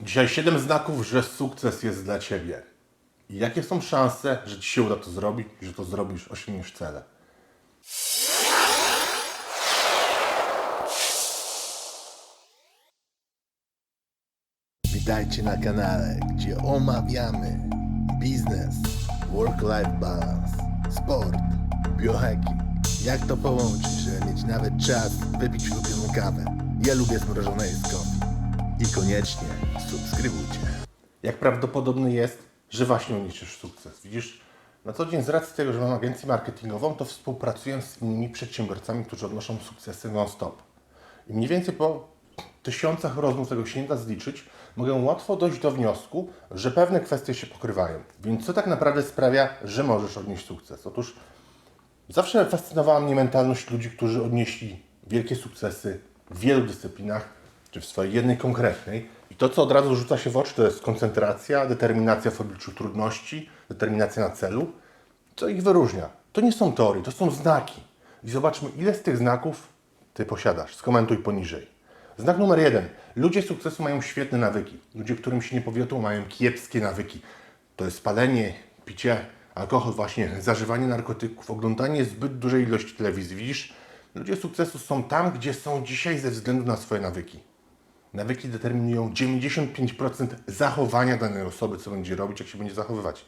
Dzisiaj 7 znaków, że sukces jest dla Ciebie. I jakie są szanse, że Ci się uda to zrobić, że to zrobisz, osiągniesz cele. Witajcie na kanale, gdzie omawiamy biznes, work-life balance, sport, biohacking. Jak to połączyć, żeby mieć nawet czas wypić ulubioną kawę. Ja lubię zmrożone jedzko. I koniecznie subskrybujcie. Jak prawdopodobne jest, że właśnie odniesiesz sukces. Widzisz, na co dzień z racji tego, że mam agencję marketingową, to współpracuję z innymi przedsiębiorcami, którzy odnoszą sukcesy non-stop. I mniej więcej po tysiącach rozmów, tego się nie da zliczyć, mogę łatwo dojść do wniosku, że pewne kwestie się pokrywają. Więc co tak naprawdę sprawia, że możesz odnieść sukces? Otóż Zawsze fascynowała mnie mentalność ludzi, którzy odnieśli wielkie sukcesy w wielu dyscyplinach, czy w swojej jednej konkretnej. I to, co od razu rzuca się w oczy, to jest koncentracja, determinacja w obliczu trudności, determinacja na celu. Co ich wyróżnia? To nie są teorie, to są znaki. I zobaczmy, ile z tych znaków Ty posiadasz. Skomentuj poniżej. Znak numer jeden. Ludzie sukcesu mają świetne nawyki. Ludzie, którym się nie powiodło, mają kiepskie nawyki. To jest palenie, picie, alkohol właśnie, zażywanie narkotyków, oglądanie zbyt dużej ilości telewizji. Widzisz, ludzie sukcesu są tam, gdzie są dzisiaj ze względu na swoje nawyki. Nawyki determinują 95% zachowania danej osoby, co będzie robić, jak się będzie zachowywać.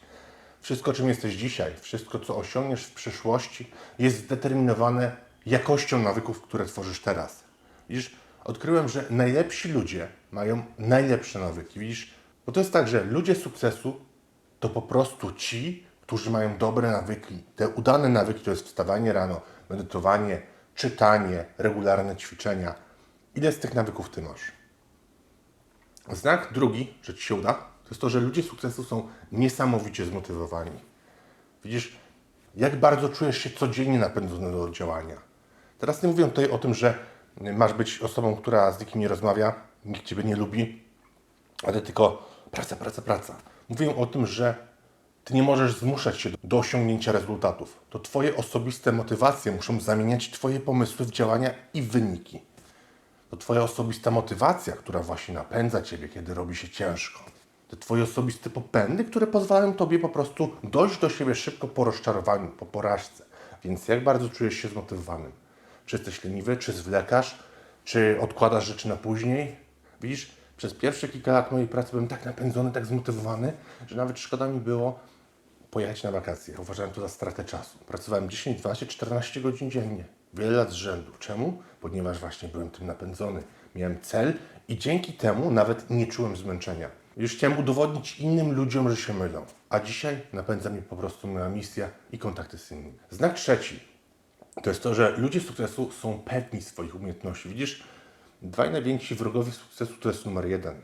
Wszystko, czym jesteś dzisiaj, wszystko, co osiągniesz w przyszłości, jest zdeterminowane jakością nawyków, które tworzysz teraz. Widzisz, odkryłem, że najlepsi ludzie mają najlepsze nawyki. Widzisz, bo to jest tak, że ludzie sukcesu to po prostu ci, którzy mają dobre nawyki. Te udane nawyki to jest wstawanie rano, medytowanie, czytanie, regularne ćwiczenia. Ile z tych nawyków ty masz? Znak drugi, że ci się uda, to jest to, że ludzie sukcesu są niesamowicie zmotywowani. Widzisz, jak bardzo czujesz się codziennie napędzony do działania. Teraz nie mówię tutaj o tym, że masz być osobą, która z nikim nie rozmawia, nikt ciebie nie lubi, ale tylko praca, praca, praca. Mówię o tym, że ty nie możesz zmuszać się do osiągnięcia rezultatów. To twoje osobiste motywacje muszą zamieniać twoje pomysły w działania i wyniki. To Twoja osobista motywacja, która właśnie napędza Ciebie, kiedy robi się ciężko. To Twoje osobiste popędy, które pozwalają Tobie po prostu dojść do siebie szybko po rozczarowaniu, po porażce. Więc jak bardzo czujesz się zmotywowanym? Czy jesteś leniwy, czy zwlekasz, czy odkładasz rzeczy na później? Widzisz, przez pierwsze kilka lat mojej pracy byłem tak napędzony, tak zmotywowany, że nawet szkoda mi było pojechać na wakacje. Uważałem to za stratę czasu. Pracowałem 10, 12, 14 godzin dziennie. Wiele lat z rzędu. Czemu? Ponieważ właśnie byłem tym napędzony. Miałem cel i dzięki temu nawet nie czułem zmęczenia. Już chciałem udowodnić innym ludziom, że się mylą. A dzisiaj napędza mnie po prostu moja misja i kontakty z innymi. Znak trzeci to jest to, że ludzie sukcesu są pewni swoich umiejętności. Widzisz, dwaj najwięksi wrogowie sukcesu to jest numer jeden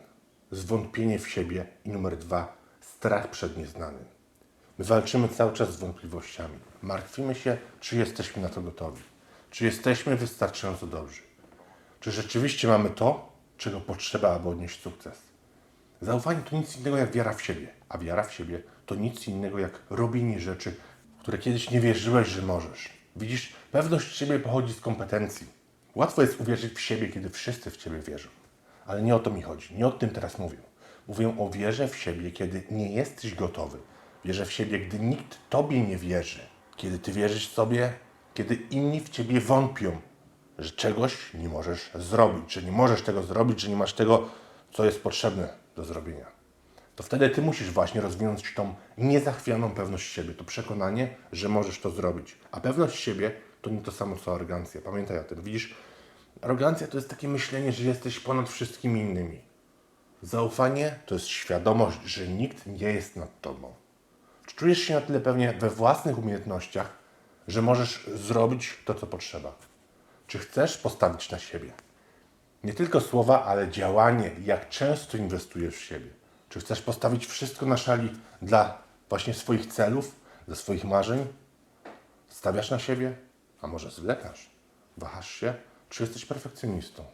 zwątpienie w siebie i numer dwa strach przed nieznanym. My walczymy cały czas z wątpliwościami. Martwimy się, czy jesteśmy na to gotowi. Czy jesteśmy wystarczająco dobrzy. Czy rzeczywiście mamy to, czego potrzeba, aby odnieść sukces. Zaufanie to nic innego jak wiara w siebie, a wiara w siebie to nic innego jak robienie rzeczy, w które kiedyś nie wierzyłeś, że możesz. Widzisz, pewność siebie pochodzi z kompetencji. Łatwo jest uwierzyć w siebie, kiedy wszyscy w ciebie wierzą. Ale nie o to mi chodzi. Nie o tym teraz mówię. Mówię o wierze w siebie, kiedy nie jesteś gotowy. Wierzę w siebie, gdy nikt tobie nie wierzy. Kiedy ty wierzysz sobie, kiedy inni w ciebie wątpią, że czegoś nie możesz zrobić, że nie możesz tego zrobić, że nie masz tego, co jest potrzebne do zrobienia. To wtedy ty musisz właśnie rozwinąć tą niezachwianą pewność siebie, to przekonanie, że możesz to zrobić. A pewność siebie to nie to samo co arogancja. Pamiętaj o tym. Widzisz, arogancja to jest takie myślenie, że jesteś ponad wszystkimi innymi. Zaufanie to jest świadomość, że nikt nie jest nad tobą. Czy czujesz się na tyle pewnie we własnych umiejętnościach, że możesz zrobić to, co potrzeba? Czy chcesz postawić na siebie? Nie tylko słowa, ale działanie. Jak często inwestujesz w siebie? Czy chcesz postawić wszystko na szali dla właśnie swoich celów, dla swoich marzeń? Stawiasz na siebie? A może zwlekasz? Wahasz się? Czy jesteś perfekcjonistą?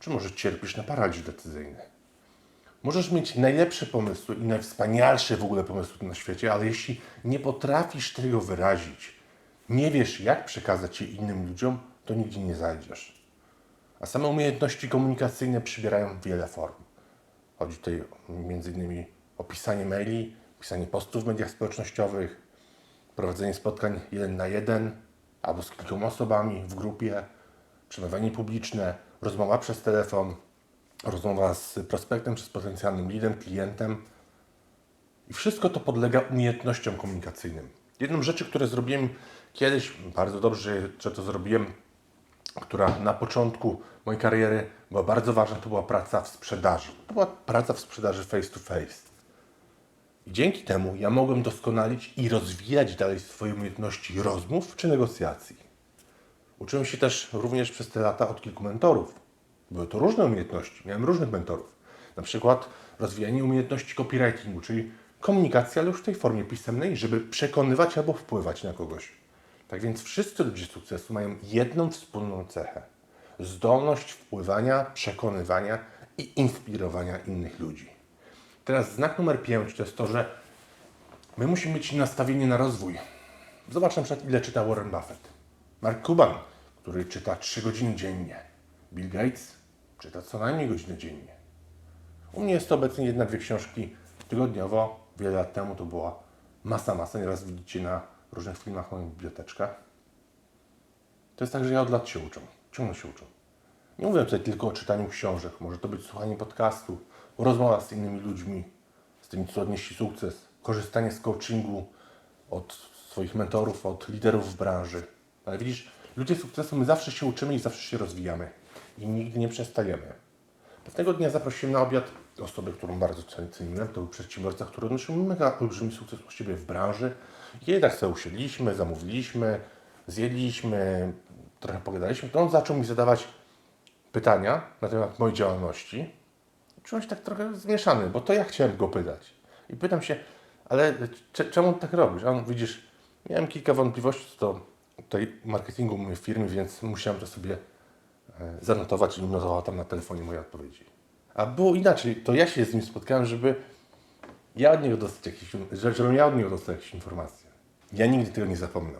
Czy może cierpisz na paraliż decyzyjny? Możesz mieć najlepsze pomysły i najwspanialsze w ogóle pomysły na świecie, ale jeśli nie potrafisz tego wyrazić, nie wiesz, jak przekazać je innym ludziom, to nigdzie nie zajdziesz. A same umiejętności komunikacyjne przybierają wiele form. Chodzi tutaj innymi o pisanie maili, pisanie postów w mediach społecznościowych, prowadzenie spotkań jeden na jeden albo z kilkoma osobami w grupie, przemawianie publiczne, rozmowa przez telefon, rozmowa z prospektem czy z potencjalnym leadem, klientem. I wszystko to podlega umiejętnościom komunikacyjnym. Jedną rzeczy, które zrobiłem kiedyś, bardzo dobrze, że to zrobiłem, która na początku mojej kariery była bardzo ważna, to była praca w sprzedaży. To była praca w sprzedaży face to face. I dzięki temu ja mogłem doskonalić i rozwijać dalej swoje umiejętności rozmów czy negocjacji. Uczyłem się też również przez te lata od kilku mentorów. Były to różne umiejętności, miałem różnych mentorów. Na przykład rozwijanie umiejętności copywritingu, czyli komunikacja, ale już w tej formie pisemnej, żeby przekonywać albo wpływać na kogoś. Tak więc wszyscy ludzie sukcesu mają jedną wspólną cechę: zdolność wpływania, przekonywania i inspirowania innych ludzi. Teraz znak numer 5 to jest to, że my musimy mieć nastawienie na rozwój. Zobacz na przykład, ile czyta Warren Buffett. Mark Cuban, który czyta 3 godziny dziennie. Bill Gates czyta co najmniej godzinę dziennie. U mnie jest to obecnie jedna, dwie książki tygodniowo. Wiele lat temu to była masa, masa. Nieraz widzicie na różnych filmach moją biblioteczkę. To jest tak, że ja od lat się uczę. Ciągle się uczę. Nie mówię tutaj tylko o czytaniu książek. Może to być słuchanie podcastu, rozmowa z innymi ludźmi, z tymi, co odnieśli sukces, korzystanie z coachingu od swoich mentorów, od liderów w branży. Ale widzisz, ludzie sukcesu, my zawsze się uczymy i zawsze się rozwijamy. I nigdy nie przestajemy. Pewnego dnia zaprosiłem na obiad osobę, którą bardzo ceniłem. To był przedsiębiorca, który odnosił mega olbrzymi sukces u siebie w branży. I tak sobie usiedliśmy, zamówiliśmy, zjedliśmy, trochę pogadaliśmy. To on zaczął mi zadawać pytania na temat mojej działalności. Czułem się tak trochę zmieszany, bo to ja chciałem go pytać. I pytam się, ale cze- czemu tak robisz? A on, widzisz, miałem kilka wątpliwości co do tutaj marketingu mojej firmy, więc musiałem to sobie e, zanotować i notował tam na telefonie moje odpowiedzi. A było inaczej, to ja się z nim spotkałem, żeby ja od niego dostać jakieś, że- żebym ja od niego dostał jakieś informacje. Ja nigdy tego nie zapomnę.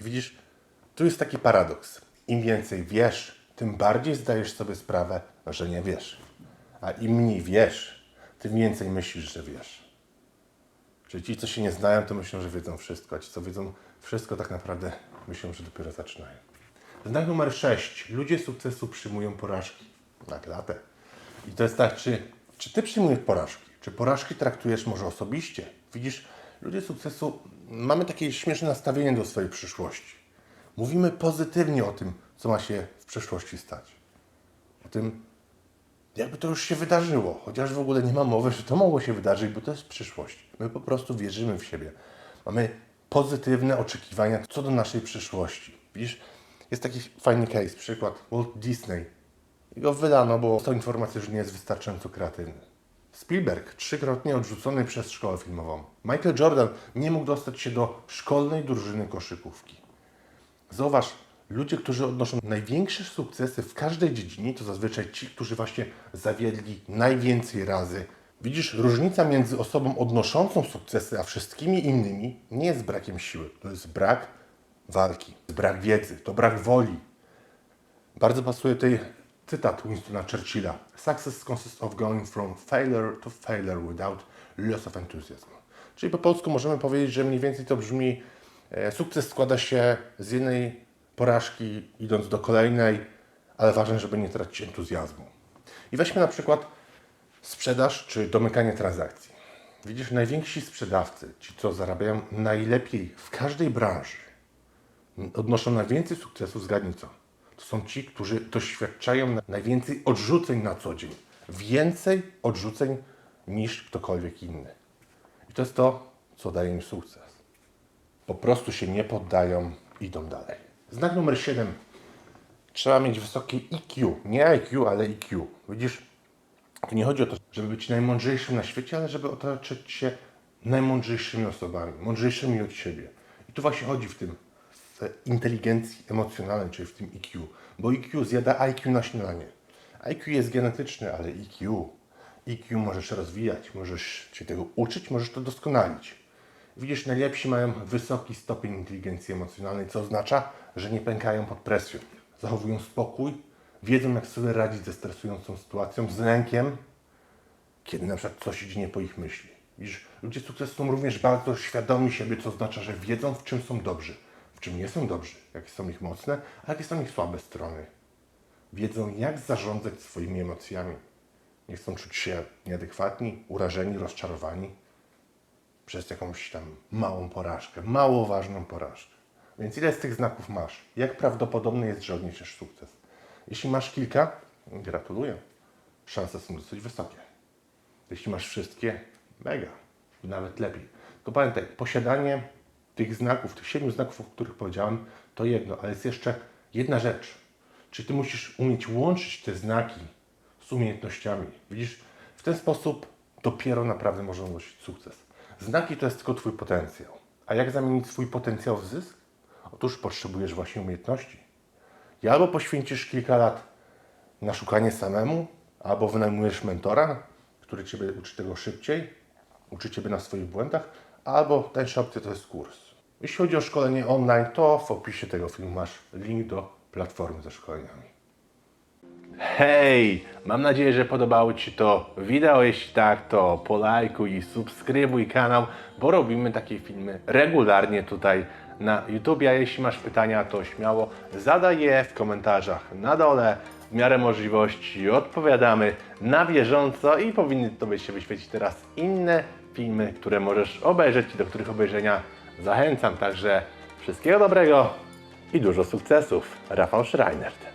I widzisz, tu jest taki paradoks. Im więcej wiesz, tym bardziej zdajesz sobie sprawę, że nie wiesz. A im mniej wiesz, tym więcej myślisz, że wiesz. Czyli ci, co się nie znają, to myślą, że wiedzą wszystko, a ci, co wiedzą wszystko, tak naprawdę myślą, że dopiero zaczynają. Znak numer 6. Ludzie sukcesu przyjmują porażki na klatę. I to jest tak, czy, czy ty przyjmujesz porażki? Czy porażki traktujesz może osobiście? Widzisz, ludzie sukcesu mamy takie śmieszne nastawienie do swojej przyszłości. Mówimy pozytywnie o tym, co ma się w przyszłości stać. O tym, jakby to już się wydarzyło, chociaż w ogóle nie ma mowy, że to mogło się wydarzyć, bo to jest przyszłość. My po prostu wierzymy w siebie. Mamy pozytywne oczekiwania co do naszej przyszłości. Widzisz, jest taki fajny case, przykład Walt Disney. Jego wydano, bo dostał informację, że nie jest wystarczająco kreatywny. Spielberg, trzykrotnie odrzucony przez szkołę filmową. Michael Jordan nie mógł dostać się do szkolnej drużyny koszykówki. Zauważ, ludzie, którzy odnoszą największe sukcesy w każdej dziedzinie, to zazwyczaj ci, którzy właśnie zawiedli najwięcej razy. Widzisz, różnica między osobą odnoszącą sukcesy, a wszystkimi innymi nie jest brakiem siły. To jest brak walki, brak wiedzy, to brak woli. Bardzo pasuje tutaj cytat Winstona Churchilla. Success consists of going from failure to failure without loss of enthusiasm. Czyli po polsku możemy powiedzieć, że mniej więcej to brzmi e, sukces składa się z jednej porażki idąc do kolejnej, ale ważne, żeby nie tracić entuzjazmu. I weźmy na przykład sprzedaż czy domykanie transakcji. Widzisz, najwięksi sprzedawcy, ci co zarabiają najlepiej w każdej branży, odnoszą najwięcej sukcesu, zgadnij co? To są ci, którzy doświadczają na- najwięcej odrzuceń na co dzień. Więcej odrzuceń niż ktokolwiek inny. I to jest to, co daje im sukces. Po prostu się nie poddają, idą dalej. Znak numer 7. Trzeba mieć wysokie IQ. Nie IQ, ale IQ. Widzisz, tu nie chodzi o to, żeby być najmądrzejszym na świecie, ale żeby otaczać się najmądrzejszymi osobami, mądrzejszymi od siebie. I tu właśnie chodzi w tym, inteligencji emocjonalnej, czyli w tym IQ. Bo IQ zjada IQ na śniadanie. IQ jest genetyczny, ale IQ, IQ możesz rozwijać, możesz się tego uczyć, możesz to doskonalić. Widzisz, najlepsi mają wysoki stopień inteligencji emocjonalnej, co oznacza, że nie pękają pod presją. Zachowują spokój, wiedzą jak sobie radzić ze stresującą sytuacją, z lękiem kiedy na przykład coś idzie nie po ich myśli. Widzisz, ludzie sukcesu są również bardzo świadomi siebie, co oznacza, że wiedzą, w czym są dobrzy, czym nie są dobrzy, jakie są ich mocne, a jakie są ich słabe strony. Wiedzą, jak zarządzać swoimi emocjami. Nie chcą czuć się nieadekwatni, urażeni, rozczarowani przez jakąś tam małą porażkę, mało ważną porażkę. Więc ile z tych znaków masz? Jak prawdopodobne jest, że odniesiesz sukces? Jeśli masz kilka, gratuluję. Szanse są dosyć wysokie. Jeśli masz wszystkie, mega, nawet lepiej. To pamiętaj, posiadanie tych znaków, tych siedmiu znaków, o których powiedziałem, to jedno, ale jest jeszcze jedna rzecz. Czyli ty musisz umieć łączyć te znaki z umiejętnościami. Widzisz, w ten sposób dopiero naprawdę można odnosić sukces. Znaki to jest tylko twój potencjał. A jak zamienić swój potencjał w zysk? Otóż potrzebujesz właśnie umiejętności. I albo poświęcisz kilka lat na szukanie samemu, albo wynajmujesz mentora, który Ciebie uczy tego szybciej, uczy Ciebie na swoich błędach, albo tańsza opcja to jest kurs. Jeśli chodzi o szkolenie online, to w opisie tego filmu masz link do platformy ze szkoleniami. Hej! Mam nadzieję, że podobało Ci to wideo. Jeśli tak, to polajkuj i subskrybuj kanał, bo robimy takie filmy regularnie tutaj na YouTube. A jeśli masz pytania, to śmiało zadaj je w komentarzach na dole. W miarę możliwości odpowiadamy na bieżąco i powinny Tobie się wyświecić teraz inne filmy, które możesz obejrzeć i do których obejrzenia zachęcam. Także wszystkiego dobrego i dużo sukcesów. Rafał Schreinert.